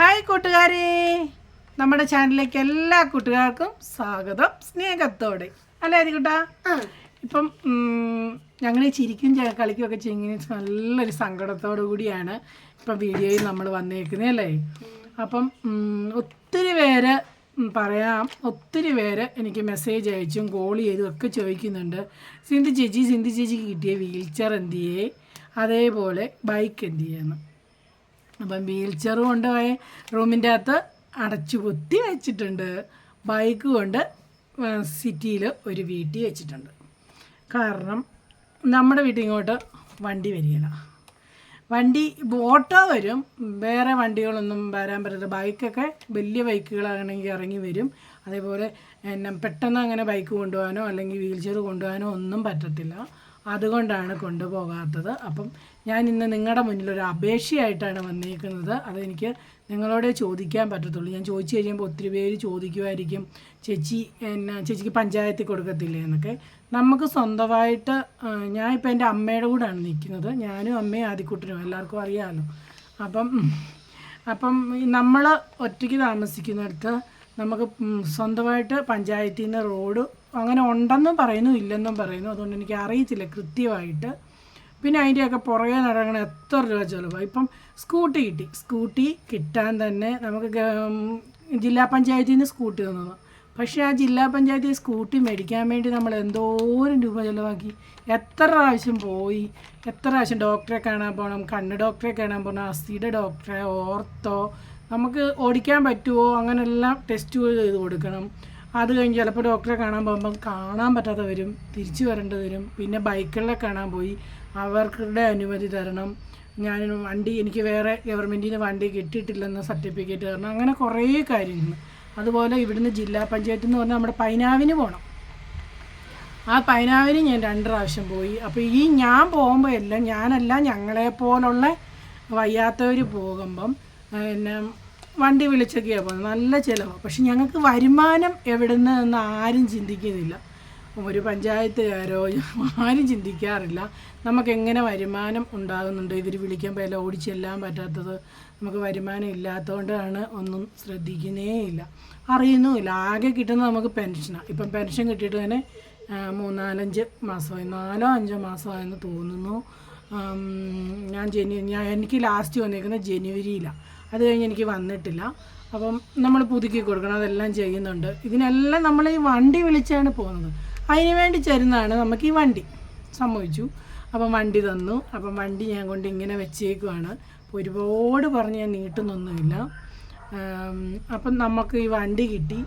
Hi കൂട്ടുകാരെ. നമ്മുടെ ചാനലിലേക്ക് എല്ലാ കൂട്ടുകാർക്കും സ്വാഗതം. സ്നേഹത്തോടെ. അല്ലേ കൂട്ടാ ഇപ്പം ഞങ്ങൾ ചിരിക്കും കളിക്കുകയൊക്കെ ചെയ്യുന്ന നല്ലൊരു സങ്കടത്തോടു കൂടിയാണ് ഇപ്പം വീഡിയോയിൽ നമ്മൾ വന്നേക്കുന്നത് അല്ലേ? അപ്പം ഒത്തിരി പേര് പറയാം. ഒത്തിരി പേര് എനിക്ക് മെസ്സേജ് അയച്ചും കോൾ ചെയ്തും ഒക്കെ ചോദിക്കുന്നുണ്ട്. സിന്ധു ചേച്ചി സിന്ധു ചേച്ചിക്ക് കിട്ടിയ വീൽ ചെയർ എന്തിയേ? അതേപോലെ ബൈക്ക് എന്ത് ചെയ്യുന്നു അപ്പം വീൽ ചെയർ കൊണ്ടുപോയി റൂമിന്റെ അകത്ത് അടച്ചു കുത്തി വെച്ചിട്ടുണ്ട്. ബൈക്ക് കൊണ്ട് സിറ്റിയിൽ ഒരു വീട്ടിൽ വെച്ചിട്ടുണ്ട്. കാരണം നമ്മുടെ വീട്ടിൽ ഇങ്ങോട്ട് വണ്ടി വരികയില്ല. വണ്ടി ഓട്ടോ വരും. വേറെ വണ്ടികളൊന്നും വരാൻ പറ്റില്ല ബൈക്കൊക്കെ വലിയ ബൈക്കുകളാണെങ്കിൽ ഇറങ്ങി വരും. അതേപോലെ എന്നെ പെട്ടെന്ന് അങ്ങനെ ബൈക്ക് കൊണ്ടുപോകാനോ അല്ലെങ്കിൽ വീൽ ചെയർ കൊണ്ടുപോകാനോ ഒന്നും പറ്റത്തില്ല. അതുകൊണ്ടാണ് കൊണ്ടുപോകാത്തത്. അപ്പം ഞാൻ ഇന്ന് നിങ്ങളുടെ മുന്നിൽ ഒരു അപേക്ഷയായിട്ടാണ് വന്നിരിക്കുന്നത് അതെനിക്ക് നിങ്ങളോട് ചോദിക്കാൻ പറ്റത്തുള്ളൂ. ഞാൻ ചോദിച്ചു കഴിയുമ്പോൾ ഒത്തിരി പേര് ചോദിക്കുമായിരിക്കും ചേച്ചി എന്നാ ചേച്ചിക്ക് പഞ്ചായത്തിൽ കൊടുക്കത്തില്ലേ? എന്നൊക്കെ. നമുക്ക് സ്വന്തമായിട്ട് ഞാൻ ഇപ്പം എന്റെ അമ്മയുടെ കൂടെയാണ് നിൽക്കുന്നത്. ഞാനും അമ്മയും ആദ്യക്കുട്ടനും എല്ലാവർക്കും അറിയാമല്ലോ. അപ്പം അപ്പം നമ്മൾ ഒറ്റയ്ക്ക് താമസിക്കുന്നിടത്ത് നമുക്ക് സ്വന്തമായിട്ട് പഞ്ചായത്തിൽ നിന്ന് റോഡ് അങ്ങനെ ഉണ്ടെന്നും പറയുന്നു ഇല്ലെന്നും പറയുന്നു. അതുകൊണ്ട് എനിക്ക് അറിയത്തില്ല കൃത്യമായിട്ട്. പിന്നെ അതിന്റെയൊക്കെ പുറകെ നടക്കണ എത്ര രൂപ ചിലവാണ് ഇപ്പം സ്കൂട്ടി കിട്ടി. സ്കൂട്ടി കിട്ടാൻ തന്നെ നമുക്ക് ജില്ലാ പഞ്ചായത്തിൽ നിന്ന് സ്കൂട്ടി തന്നത്. പക്ഷേ ആ ജില്ലാ പഞ്ചായത്തിൽ സ്കൂട്ടി മേടിക്കാൻ വേണ്ടി നമ്മൾ എന്തോരം രൂപ ചിലവാക്കി? എത്ര പ്രാവശ്യം പോയി? എത്ര പ്രാവശ്യം ഡോക്ടറെ കാണാൻ പോകണം കണ്ണ് ഡോക്ടറെ കാണാൻ പോകണം അസ്ഥിയുടെ ഡോക്ടറെ? ഓർത്തോ? നമുക്ക് ഓടിക്കാൻ പറ്റുമോ അങ്ങനെല്ലാം ടെസ്റ്റുകൾ ചെയ്ത് കൊടുക്കണം. അത് കഴിഞ്ഞ് ചിലപ്പോൾ ഡോക്ടറെ കാണാൻ പോകുമ്പം കാണാൻ പറ്റാതെ വരും. തിരിച്ചു വരേണ്ടി വരും. പിന്നെ ബൈക്കുകളിലെ കാണാൻ പോയി. അവർക്കുടെ അനുമതി തരണം. ഞാൻ വണ്ടി എനിക്ക് വേറെ ഗവൺമെന്റിൽ നിന്ന് വണ്ടി കിട്ടിയിട്ടില്ലെന്ന് സർട്ടിഫിക്കറ്റ് തരണം. അങ്ങനെ കുറേ കാര്യങ്ങൾ. അതുപോലെ ഇവിടുന്ന് ജില്ലാ പഞ്ചായത്ത് എന്ന് പറഞ്ഞാൽ നമ്മുടെ പൈനാവിന് പോകണം ആ പൈനാവിന് ഞാൻ രണ്ട് പ്രാവശ്യം പോയി. അപ്പോൾ ഈ ഞാൻ പോകുമ്പോൾ എല്ലാം ഞാനല്ല ഞങ്ങളെ പോലുള്ള വയ്യാത്തവർ പോകുമ്പം പിന്നെ വണ്ടി വിളിച്ചൊക്കെയാണ് പോകുന്നത്. നല്ല ചിലവാണ് പക്ഷെ ഞങ്ങൾക്ക് വരുമാനം എവിടുന്ന് എന്ന് ആരും ചിന്തിക്കുന്നില്ല. ഒരു പഞ്ചായത്തുകാരോ ആരും ചിന്തിക്കാറില്ല. നമുക്ക് എങ്ങനെ വരുമാനം ഉണ്ടാകുന്നുണ്ട്? ഇവർ വിളിക്കാൻ എല്ലാം ഓടിച്ചെല്ലാൻ പറ്റാത്തത് നമുക്ക് വരുമാനം ഇല്ലാത്തതുകൊണ്ടാണ് ഒന്നും ശ്രദ്ധിക്കുന്നേ ഇല്ല. അറിയുന്നുമില്ല. ആകെ കിട്ടുന്നത് നമുക്ക് പെൻഷനാണ് ഇപ്പം പെൻഷൻ കിട്ടിയിട്ട് തന്നെ മൂന്നാലഞ്ച് മാസമായി. നാലോ അഞ്ചോ മാസമായെന്ന് തോന്നുന്നു. ഞാൻ ജനു ഞാൻ എനിക്ക് ലാസ്റ്റ് വന്നിരിക്കുന്നത് ജനുവരിയിലാണ് അത് കഴിഞ്ഞ് എനിക്ക് വന്നിട്ടില്ല. അപ്പം നമ്മൾ പുതുക്കി കൊടുക്കണം. അതെല്ലാം ചെയ്യുന്നുണ്ട്. ഇതിനെല്ലാം നമ്മൾ ഈ വണ്ടി വിളിച്ചാണ് പോകുന്നത്. അതിന് വേണ്ടി ചേരുന്നതാണ് നമുക്ക് ഈ വണ്ടി. സംഭവിച്ചു. അപ്പം വണ്ടി തന്നു. അപ്പം വണ്ടി ഞാൻ കൊണ്ട് ഇങ്ങനെ വെച്ചേക്കുവാണ്. അപ്പോൾ ഒരുപാട് പറഞ്ഞ് ഞാൻ നീട്ടുന്നൊന്നുമില്ല. അപ്പം നമുക്ക് ഈ വണ്ടി കിട്ടി.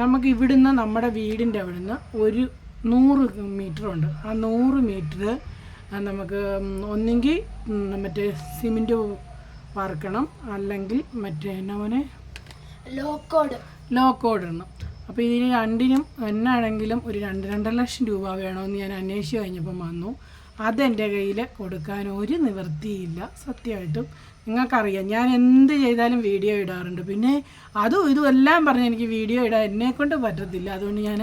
നമുക്ക് ഇവിടുന്ന് നമ്മുടെ വീടിന്റെ അവിടുന്ന് ഒരു നൂറ് മീറ്റർ ഉണ്ട്. ആ നൂറ് മീറ്റർ നമുക്ക് ഒന്നെങ്കിൽ മറ്റേ സിമെന്റ് വാർക്കണം അല്ലെങ്കിൽ മറ്റേ എന്നാ മോനെ? ലോക്കോഡ് ലോ കോഡ് ഇടണം. അപ്പോൾ ഇതിന് രണ്ടിനും എന്നാണെങ്കിലും ഒരു രണ്ട് രണ്ടര ലക്ഷം രൂപ വേണമെന്ന് ഞാൻ അന്വേഷിച്ച് കഴിഞ്ഞപ്പം വന്നു. അതെന്റെ കയ്യിൽ കൊടുക്കാൻ ഒരു നിവൃത്തിയില്ല സത്യമായിട്ടും. നിങ്ങൾക്കറിയാം ഞാൻ എന്ത് ചെയ്താലും വീഡിയോ ഇടാറുണ്ട്. പിന്നെ അതും ഇതും എല്ലാം പറഞ്ഞ് എനിക്ക് വീഡിയോ ഇടാൻ എന്നെക്കൊണ്ട് പറ്റത്തില്ല. അതുകൊണ്ട് ഞാൻ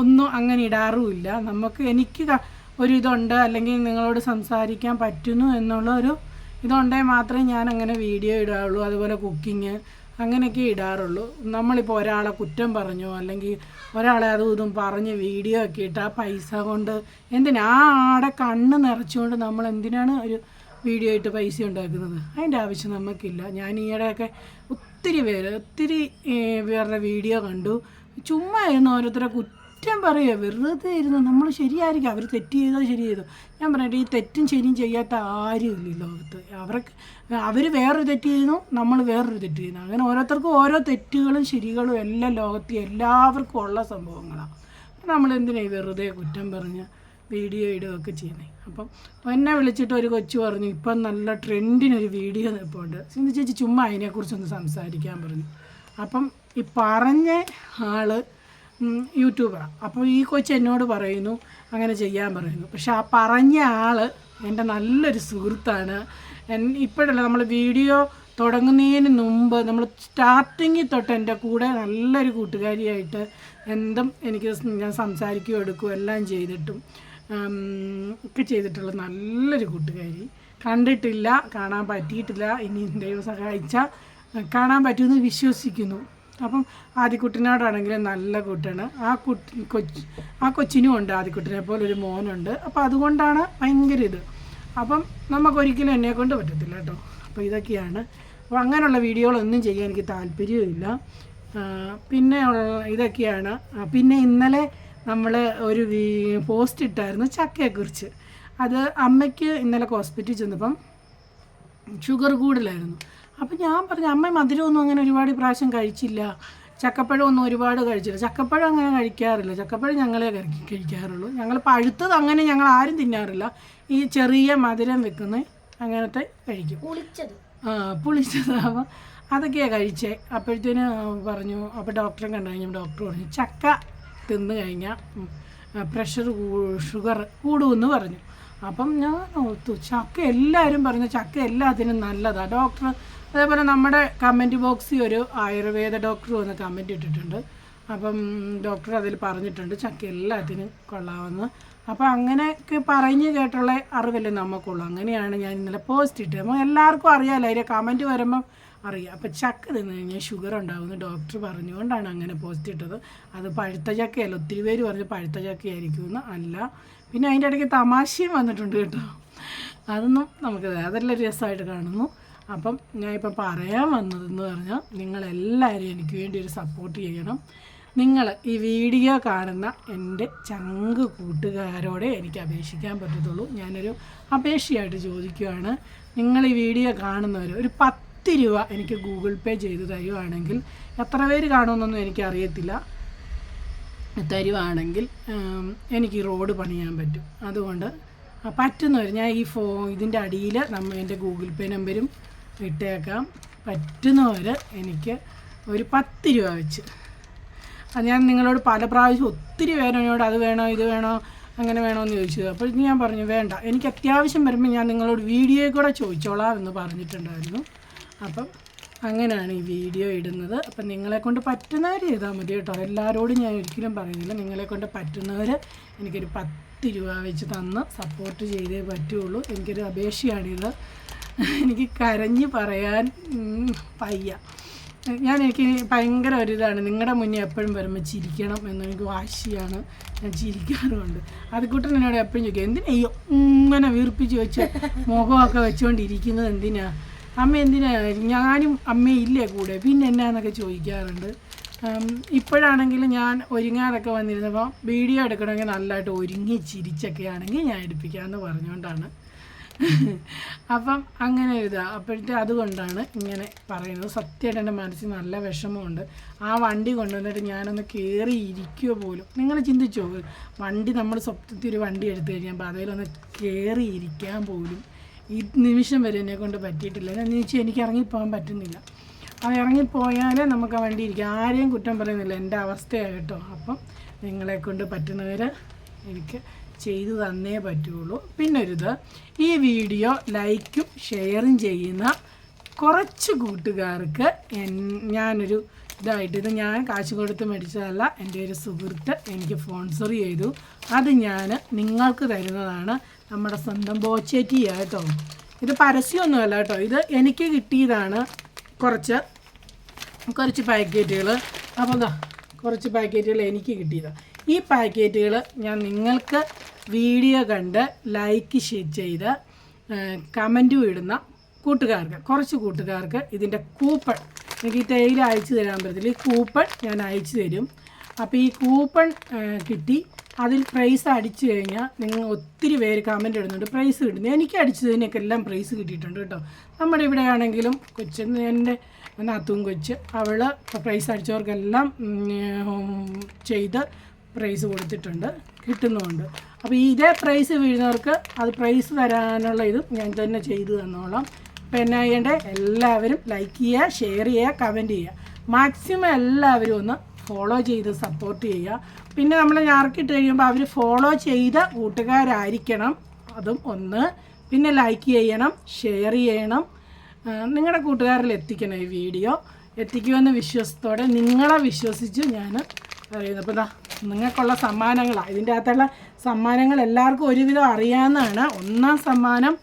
ഒന്നും അങ്ങനെ ഇടാറുമില്ല. നമുക്ക് എനിക്ക് ഒരു ഇതുണ്ട് അല്ലെങ്കിൽ നിങ്ങളോട് സംസാരിക്കാൻ പറ്റുന്നു എന്നുള്ള ഒരു ഇതുണ്ടെങ്കിൽ മാത്രമേ ഞാൻ അങ്ങനെ വീഡിയോ ഇടാറുള്ളൂ. അതുപോലെ കുക്കിങ് അങ്ങനെയൊക്കെ ഇടാറുള്ളൂ. നമ്മളിപ്പോൾ ഒരാളെ കുറ്റം പറഞ്ഞു അല്ലെങ്കിൽ ഒരാളെ അതും ഇതും പറഞ്ഞ് വീഡിയോ ഒക്കെ ഇട്ട് ആ പൈസ കൊണ്ട് എന്തിനാ? ആ ആടെ കണ്ണ് നിറച്ചുകൊണ്ട് നമ്മൾ എന്തിനാണ് ഒരു വീഡിയോ ഇട്ട് പൈസ ഉണ്ടാക്കുന്നത്? അതിന്റെ ആവശ്യം നമുക്കില്ല. ഞാൻ ഈയിടെയൊക്കെ ഒത്തിരി പേര് ഒത്തിരി പേരുടെ വീഡിയോ കണ്ടു. ചുമ്മാ ഇരുന്ന് ഓരോരുത്തരെ കുറ്റം പറയുക വെറുതെ ഇരുന്ന് നമ്മൾ ശരിയായിരിക്കും. അവർ തെറ്റ് ചെയ്തോ ശരി ചെയ്തോ. ഞാൻ പറയട്ടെ ഈ തെറ്റും ശരിയും ചെയ്യാത്ത ആരും ഇല്ല ലോകത്ത്. അവർക്ക് അവർ വേറൊരു തെറ്റ് ചെയ്യുന്നു നമ്മൾ വേറൊരു തെറ്റ് ചെയ്യുന്നു. അങ്ങനെ ഓരോരുത്തർക്കും ഓരോ തെറ്റുകളും ശരികളും എല്ലാം ലോകത്ത് എല്ലാവർക്കും ഉള്ള സംഭവങ്ങളാണ് ഈ വെറുതെ കുറ്റം പറഞ്ഞ് വീഡിയോ ഇടുകയൊക്കെ ചെയ്യുന്നത് അപ്പം എന്നെ വിളിച്ചിട്ട് ഒരു കൊച്ചു പറഞ്ഞു ഇപ്പം നല്ല ട്രെൻഡിനൊരു വീഡിയോ നിൽപ്പുണ്ട് സിന്ധു ചേച്ചി ചുമ്മാ അതിനെക്കുറിച്ചൊന്ന് സംസാരിക്കാൻ പറഞ്ഞു. അപ്പം ഈ പറഞ്ഞ ഉം, യൂട്യൂബറാണ് അപ്പോൾ ഈ കൊച്ചു എന്നോട് പറയുന്നു അങ്ങനെ ചെയ്യാൻ പറയുന്നു. പക്ഷെ ആ പറഞ്ഞ ആൾ എന്റെ നല്ലൊരു സുഹൃത്താണ്. ഇപ്പോഴല്ല നമ്മൾ വീഡിയോ തുടങ്ങുന്നതിന് മുമ്പ് നമ്മൾ സ്റ്റാർട്ടിങ്ങിൽ തൊട്ട് എന്റെ കൂടെ നല്ലൊരു കൂട്ടുകാരിയായിട്ട് എന്തും എനിക്ക് ഞാൻ സംസാരിക്കുകയോ എടുക്കുകയോ എല്ലാം ചെയ്തിട്ടും ഒക്കെ ചെയ്തിട്ടുള്ള നല്ലൊരു കൂട്ടുകാരി. കണ്ടിട്ടില്ല കാണാൻ പറ്റിയിട്ടില്ല ഇനി ദൈവം സഹായിച്ചാൽ കാണാൻ പറ്റുമെന്ന് വിശ്വസിക്കുന്നു. അപ്പം ആദ്യക്കുട്ടിനോടാണെങ്കിലും നല്ല കുട്ടാണ്. ആ കുട്ടി കൊച്ച് ആ കൊച്ചിനും ഉണ്ട് ആദ്യക്കുട്ടിനെ പോലെ ഒരു മോനുണ്ട്. അപ്പോൾ അതുകൊണ്ടാണ് ഭയങ്കര ഇത്. അപ്പം നമുക്കൊരിക്കലും എന്നെ കൊണ്ട് പറ്റത്തില്ല കേട്ടോ. അപ്പോൾ ഇതൊക്കെയാണ്. അപ്പോൾ അങ്ങനെയുള്ള വീഡിയോകളൊന്നും ചെയ്യാൻ എനിക്ക് താല്പര്യമില്ല പിന്നെ ഇതൊക്കെയാണ്. പിന്നെ ഇന്നലെ നമ്മൾ ഒരു പോസ്റ്റ് ഇട്ടായിരുന്നു ചക്കയെക്കുറിച്ച്. അത് അമ്മയ്ക്ക് ഇന്നലെ ഹോസ്പിറ്റലിൽ ചെന്നപ്പം ഷുഗർ കൂടുതലായിരുന്നു അപ്പം ഞാൻ പറഞ്ഞു അമ്മ മധുരമൊന്നും അങ്ങനെ ഒരുപാട് പ്രാവശ്യം കഴിച്ചില്ല. ചക്കപ്പഴമൊന്നും ഒരുപാട് കഴിച്ചില്ല. ചക്കപ്പഴം അങ്ങനെ കഴിക്കാറില്ല. ചക്കപ്പഴം ഞങ്ങളെ കറക്കി കഴിക്കാറുള്ളൂ. ഞങ്ങൾ പഴുത്തത് അങ്ങനെ ഞങ്ങൾ ആരും തിന്നാറില്ല. ഈ ചെറിയ മധുരം വെക്കുന്ന അങ്ങനത്തെ കഴിക്കും. പുളിച്ചത്. ആ പുളിച്ചത്. അപ്പം അതൊക്കെയാണ് കഴിച്ചേ. അപ്പോഴത്തേന് പറഞ്ഞു അപ്പോൾ ഡോക്ടറെ കണ്ടു കഴിഞ്ഞപ്പോൾ ഡോക്ടർ പറഞ്ഞു ചക്ക തിന്നു കഴിഞ്ഞാൽ പ്രഷർ ഷുഗർ കൂടുമെന്ന് പറഞ്ഞു. അപ്പം ഞാൻ ചക്ക എല്ലാവരും പറഞ്ഞു ചക്ക എല്ലാത്തിനും നല്ലതാണ് ഡോക്ടർ അതേപോലെ നമ്മുടെ കമന്റ് ബോക്സിൽ ഒരു ആയുർവേദ ഡോക്ടർ വന്ന് കമന്റ് ഇട്ടിട്ടുണ്ട്. അപ്പം ഡോക്ടർ അതിൽ പറഞ്ഞിട്ടുണ്ട് ചക്ക എല്ലാത്തിനും കൊള്ളാമെന്ന് അപ്പോൾ അങ്ങനെയൊക്കെ പറഞ്ഞ് കേട്ടുള്ള അറിവല്ലേ നമുക്കുള്ളൂ. അങ്ങനെയാണ് ഞാൻ ഇന്നലെ പോസ്റ്റ് ഇട്ടത്. അപ്പോൾ എല്ലാവർക്കും അറിയാമല്ലോ അതിന്റെ കമന്റ് വരുമ്പം അറിയാം. അപ്പോൾ ചക്ക തിന്നു കഴിഞ്ഞാൽ ഷുഗർ ഉണ്ടാകുമെന്ന് ഡോക്ടർ പറഞ്ഞുകൊണ്ടാണ് അങ്ങനെ പോസ്റ്റ് ഇട്ടത്. അത് പഴുത്ത ചക്കയല്ല ഒത്തിരി പേര് പറഞ്ഞ് പഴുത്ത ചക്കയായിരിക്കുമെന്ന് അല്ല. പിന്നെ അതിന്റെ ഇടയ്ക്ക് തമാശയും വന്നിട്ടുണ്ട് കേട്ടോ. അതൊന്നും നമുക്ക് അതെല്ലാം രസമായിട്ട് കാണുന്നു. അപ്പം ഞാൻ ഇപ്പം പറയാൻ വന്നതെന്ന് പറഞ്ഞാൽ നിങ്ങളെല്ലാവരും എനിക്ക് വേണ്ടി ഒരു സപ്പോർട്ട് ചെയ്യണം. നിങ്ങൾ ഈ വീഡിയോ കാണുന്ന എന്റെ ചങ്ക് കൂട്ടുകാരോടെ എനിക്ക് അപേക്ഷിക്കാൻ പറ്റത്തുള്ളൂ. ഞാനൊരു അപേക്ഷയായിട്ട് ചോദിക്കുകയാണ് നിങ്ങൾ ഈ വീഡിയോ കാണുന്നവർ ഒരു പത്ത് രൂപ എനിക്ക് ഗൂഗിൾ പേ ചെയ്ത് തരുവാണെങ്കിൽ എത്ര പേര് കാണുമെന്നൊന്നും എനിക്കറിയത്തില്ല. തരുവാണെങ്കിൽ എനിക്ക് റോഡ് പണിയാൻ പറ്റും. അതുകൊണ്ട് പറ്റുന്നവർ ഞാൻ ഈ ഫോ ഇതിന്റെ അടിയിൽ നമ്മ എന്റെ ഗൂഗിൾ പേ നമ്പരും ഇട്ടേക്കാം. പറ്റുന്നവർ എനിക്ക് ഒരു പത്ത് രൂപ വെച്ച്. അത് ഞാൻ നിങ്ങളോട് പല പ്രാവശ്യം ഒത്തിരി പേരോട് അത് വേണോ ഇത് വേണോ അങ്ങനെ വേണോ എന്ന് ചോദിച്ചു. അപ്പോൾ ഞാൻ പറഞ്ഞു വേണ്ട. എനിക്ക് അത്യാവശ്യം വരുമ്പോൾ ഞാൻ നിങ്ങളോട് വീഡിയോയിൽ കൂടെ ചോദിച്ചോളാം എന്ന് പറഞ്ഞിട്ടുണ്ടായിരുന്നു. അപ്പം അങ്ങനെയാണ് ഈ വീഡിയോ ഇടുന്നത്. അപ്പം നിങ്ങളെ കൊണ്ട് പറ്റുന്നവർ ചെയ്താൽ മതി കേട്ടോ. എല്ലാവരോടും ഞാൻ ഒരിക്കലും പറയുന്നില്ല. നിങ്ങളെ കൊണ്ട് പറ്റുന്നവർ എനിക്കൊരു പത്ത് രൂപ വെച്ച് തന്ന് സപ്പോർട്ട് ചെയ്തേ പറ്റുള്ളൂ. എനിക്കൊരു അപേക്ഷയാണിത്. എനിക്ക് കരഞ്ഞ് പറയാൻ പയ്യ ഞാൻ എനിക്ക് ഭയങ്കര ഒരു ഇതാണ് നിങ്ങളുടെ മുന്നേ എപ്പോഴും വരുമ്പോൾ ചിരിക്കണം എന്നെനിക്ക് വാശിയാണ്. ഞാൻ ചിരിക്കാറുമുണ്ട് അത് കൂട്ടൻ എന്നോട് എപ്പോഴും ചോദിക്കും എന്തിനാ ഈ ഇങ്ങനെ വീർപ്പിച്ച് വെച്ച് മുഖമൊക്കെ വെച്ചുകൊണ്ടിരിക്കുന്നത് എന്തിനാ? അമ്മ എന്തിനാ? ഞാനും അമ്മയും ഇല്ലേ കൂടെ? പിന്നെ എന്നാന്നൊക്കെ ചോദിക്കാറുണ്ട്. ഇപ്പോഴാണെങ്കിൽ ഞാൻ ഒരുങ്ങാനൊക്കെ വന്നിരുന്നപ്പോൾ വീഡിയോ എടുക്കണമെങ്കിൽ നല്ലതായിട്ട് ഒരുങ്ങി ചിരിച്ചൊക്കെ ആണെങ്കിൽ ഞാൻ എടുപ്പിക്കാമെന്ന് പറഞ്ഞുകൊണ്ടാണ്. അപ്പം അങ്ങനെ ഇതാ അപ്പോഴത്തെ അതുകൊണ്ടാണ് ഇങ്ങനെ പറയുന്നത്. സത്യമായിട്ട് എന്റെ മനസ്സിൽ നല്ല വിഷമമുണ്ട്. ആ വണ്ടി കൊണ്ടുവന്നിട്ട് ഞാനൊന്ന് കയറി ഇരിക്കുക പോലും. നിങ്ങൾ ചിന്തിച്ചോ വണ്ടി നമ്മൾ സ്വപ്നത്തിൽ ഒരു വണ്ടി എടുത്തു കഴിഞ്ഞപ്പോൾ അതിലൊന്ന് കയറി ഇരിക്കാൻ പോലും ഈ നിമിഷം വരെ എന്നെ കൊണ്ട് പറ്റിയിട്ടില്ല. എന്ന് വെച്ചാൽ എനിക്ക് ഇറങ്ങിപ്പോകാൻ പറ്റുന്നില്ല. അത് ഇറങ്ങിപ്പോയാലേ നമുക്ക് ആ വണ്ടി ഇരിക്കാം ആരെയും കുറ്റം പറയുന്നില്ല. എന്റെ അവസ്ഥയാണ് കേട്ടോ. അപ്പം നിങ്ങളെ കൊണ്ട് പറ്റുന്നവർ എനിക്ക് ചെയ്തു തന്നേ പറ്റുള്ളൂ. പിന്നെ ഒരിത് ഇത് ഈ വീഡിയോ ലൈക്കും ഷെയറും ചെയ്യുന്ന കുറച്ച് കൂട്ടുകാർക്ക് ഞാനൊരു ഇതായിട്ട് ഇത് ഞാൻ കാശ് കൊടുത്ത് മേടിച്ചതല്ല എന്റെ ഒരു സുഹൃത്ത് എനിക്ക് സ്പോൺസർ ചെയ്തു. അത് ഞാൻ നിങ്ങൾക്ക് തരുന്നതാണ് നമ്മുടെ സ്വന്തം ബോച്ചേറ്റിയ കേട്ടോ. ഇത് പരസ്യമൊന്നുമല്ല കേട്ടോ. ഇത് എനിക്ക് കിട്ടിയതാണ് കുറച്ച് കുറച്ച് പാക്കറ്റുകൾ. അപ്പോൾ കുറച്ച് പാക്കറ്റുകൾ എനിക്ക് കിട്ടിയതാണ് ഈ പാക്കറ്റുകൾ ഞാൻ നിങ്ങൾക്ക് വീഡിയോ കണ്ട് ലൈക്ക് ചെയ്ത് കമന്റും ഇടുന്ന കൂട്ടുകാർക്ക് കുറച്ച് കൂട്ടുകാർക്ക് ഇതിന്റെ കൂപ്പൺ എനിക്ക് ഈ തേയില അയച്ചു തരാൻ പറ്റത്തില്ല. ഈ കൂപ്പൺ ഞാൻ അയച്ചു തരും. അപ്പോൾ ഈ കൂപ്പൺ കിട്ടി. അതിൽ പ്രൈസ് അടിച്ചു കഴിഞ്ഞാൽ നിങ്ങൾ ഒത്തിരി പേര് കമന്റ് ഇടുന്നുണ്ട്. പ്രൈസ് കിട്ടുന്നു. എനിക്ക് അടിച്ചതിനൊക്കെ എല്ലാം പ്രൈസ് കിട്ടിയിട്ടുണ്ട് കേട്ടോ. നമ്മുടെ ഇവിടെ ആണെങ്കിലും കൊച്ചു എന്റെ നാത്തും കൊച്ച് അവൾ പ്രൈസ് അടിച്ചവർക്കെല്ലാം ചെയ്ത് പ്രൈസ് കൊടുത്തിട്ടുണ്ട് കിട്ടുന്നുമുണ്ട്. അപ്പോൾ ഇതേ പ്രൈസ് വീഴുന്നവർക്ക് അത് പ്രൈസ് തരാനുള്ള ഇത് ഞാൻ തന്നെ ചെയ്തു തന്നോളാം. എന്നാ ചെയ്യേണ്ടേ? എല്ലാവരും ലൈക്ക് ചെയ്യുക ഷെയർ ചെയ്യുക കമന്റ് ചെയ്യുക. മാക്സിമം എല്ലാവരും ഒന്ന് ഫോളോ ചെയ്ത് സപ്പോർട്ട് ചെയ്യുക. പിന്നെ നമ്മൾ ഞാർക്കിട്ട് കഴിയുമ്പോൾ അവർ ഫോളോ ചെയ്ത കൂട്ടുകാരായിരിക്കണം. അതും ഒന്ന്. പിന്നെ ലൈക്ക് ചെയ്യണം ഷെയർ ചെയ്യണം. നിങ്ങളുടെ കൂട്ടുകാരിൽ എത്തിക്കണം ഈ വീഡിയോ എത്തിക്കുമെന്ന് വിശ്വാസത്തോടെ നിങ്ങളെ വിശ്വസിച്ച് ഞാൻ പറയുന്നത്. അപ്പോൾ നിങ്ങൾക്കുള്ള സമ്മാനങ്ങളാണ് ഇതിന്റെ അകത്തുള്ള സമ്മാനങ്ങൾ എല്ലാവർക്കും ഒരുവിധം അറിയാവുന്നതാണ്. ഒന്നാം സമ്മാനം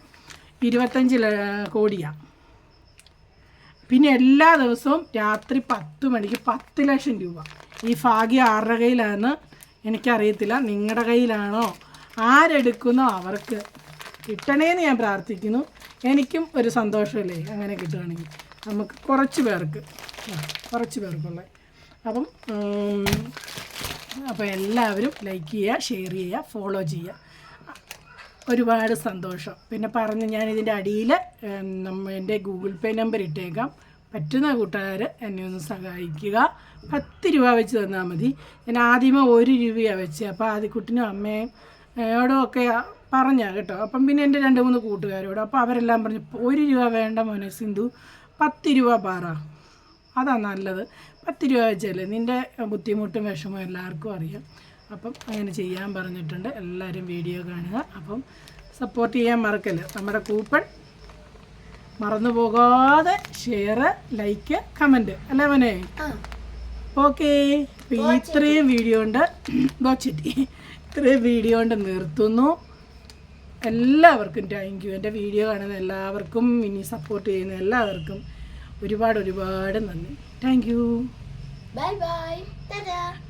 ഇരുപത്തഞ്ച് കോടിയാണ് പിന്നെ എല്ലാ ദിവസവും രാത്രി പത്ത് മണിക്ക് പത്ത് ലക്ഷം രൂപ. ഈ ഭാഗ്യം ആരുടെ കയ്യിലാണെന്ന് എനിക്കറിയത്തില്ല. നിങ്ങളുടെ കയ്യിലാണോ? ആരെടുക്കുന്നോ അവർക്ക്? കിട്ടണേന്ന് ഞാൻ പ്രാർത്ഥിക്കുന്നു. എനിക്കും ഒരു സന്തോഷമല്ലേ അങ്ങനെ കിട്ടുകയാണെങ്കിൽ നമുക്ക് കുറച്ച് പേർക്ക്. കുറച്ച് പേർക്കുള്ള. അപ്പം അപ്പോൾ എല്ലാവരും ലൈക്ക് ചെയ്യുക ഷെയർ ചെയ്യുക ഫോളോ ചെയ്യുക. ഒരുപാട് സന്തോഷം. പിന്നെ പറഞ്ഞ് ഞാൻ ഇതിന്റെ അടിയിൽ എന്റെ ഗൂഗിൾ പേ നമ്പർ ഇട്ടേക്കാം. പറ്റുന്ന കൂട്ടുകാർ എന്നെ ഒന്ന് സഹായിക്കുക. പത്ത് രൂപ വെച്ച് തന്നാൽ മതി. ഞാൻ ആദ്യമേ ഒരു രൂപയാണ് വെച്ച്. അപ്പോൾ ആദ്യക്കുട്ടിനും അമ്മയും യോടും ഒക്കെ പറഞ്ഞാൽ കേട്ടോ. അപ്പം പിന്നെ എന്റെ രണ്ട് മൂന്ന് കൂട്ടുകാരോട്. അപ്പോൾ അവരെല്ലാം പറഞ്ഞു ഒരു രൂപ വേണ്ട മോനെ സിന്ധു പത്ത് രൂപ പാറ. അതാ നല്ലത്. പത്ത് രൂപ വെച്ചല്ലേ? നിന്റെ ബുദ്ധിമുട്ടും വിഷമവും എല്ലാവർക്കും അറിയാം. അപ്പം അങ്ങനെ ചെയ്യാൻ പറഞ്ഞിട്ടുണ്ട്. എല്ലാവരും വീഡിയോ കാണുക. അപ്പം സപ്പോർട്ട് ചെയ്യാൻ മറക്കല്ല? നമ്മുടെ കൂപ്പൺ മറന്നു പോകാതെ ഷെയർ ലൈക്ക് കമന്റ് അല്ലേ മോനെ? ഓക്കെ ഇത്രയും വീഡിയോ ഉണ്ട്. ദോച്ചെറ്റി ഇത്രയും വീഡിയോ ഉണ്ട്. നിർത്തുന്നു. എല്ലാവർക്കും താങ്ക് യു എന്റെ വീഡിയോ കാണുന്ന എല്ലാവർക്കും ഇനി സപ്പോർട്ട് ചെയ്യുന്ന എല്ലാവർക്കും ഒരുപാട് ഒരുപാട് നന്ദി. താങ്ക് യു ബൈ ബൈ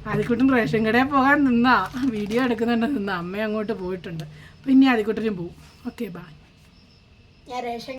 ആദ്യക്കുട്ടൻ റേഷൻ കടയിൽ പോകാൻ നിന്നാ. വീഡിയോ എടുക്കുന്നുണ്ട് നിന്നാ. അമ്മ അങ്ങോട്ട് പോയിട്ടുണ്ട്. അപ്പം ഇനി പോകും പോവും. Okay bye ration